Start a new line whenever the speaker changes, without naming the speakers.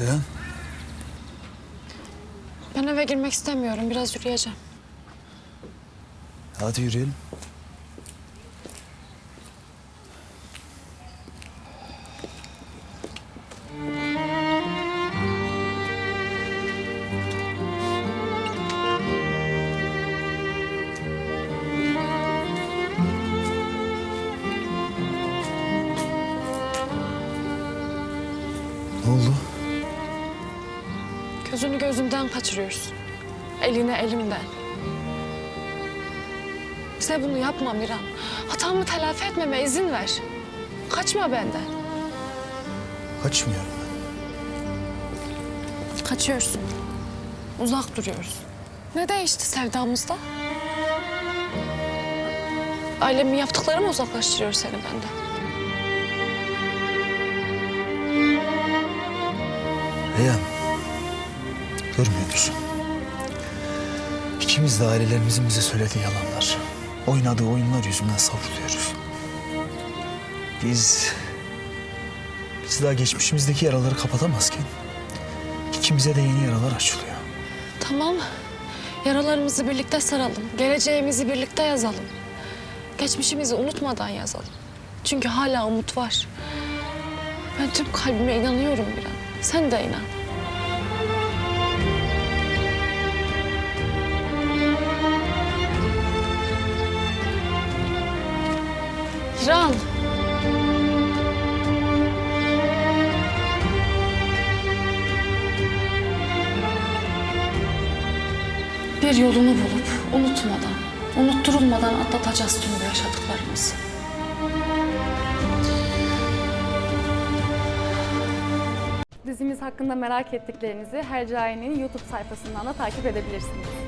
Reyhan,
Ben eve girmek istemiyorum. Biraz yürüyeceğim.
hadi yürüyelim. Ne oldu?
Gözünü gözümden kaçırıyorsun. Elini elimden. Bize bunu yapma Miran. Hatamı telafi etmeme izin ver. Kaçma benden.
Kaçmıyorum ben.
Kaçıyorsun. Uzak duruyoruz. Ne değişti sevdamızda? Ailemin yaptıkları mı uzaklaştırıyor seni benden?
Reyhan, görmüyor musun? İkimiz de ailelerimizin bize söylediği yalanlar, oynadığı oyunlar yüzünden savruluyoruz. Biz, biz daha geçmişimizdeki yaraları kapatamazken ikimize de yeni yaralar açılıyor.
Tamam. Yaralarımızı birlikte saralım. Geleceğimizi birlikte yazalım. Geçmişimizi unutmadan yazalım. Çünkü hala umut var. Ben tüm kalbime inanıyorum bir an. Sen de inan. İran. Bir yolunu bulup unutmadan, unutturulmadan atlatacağız tüm bu yaşadıklarımızı.
Dizimiz hakkında merak ettiklerinizi Hercai'nin YouTube sayfasından da takip edebilirsiniz.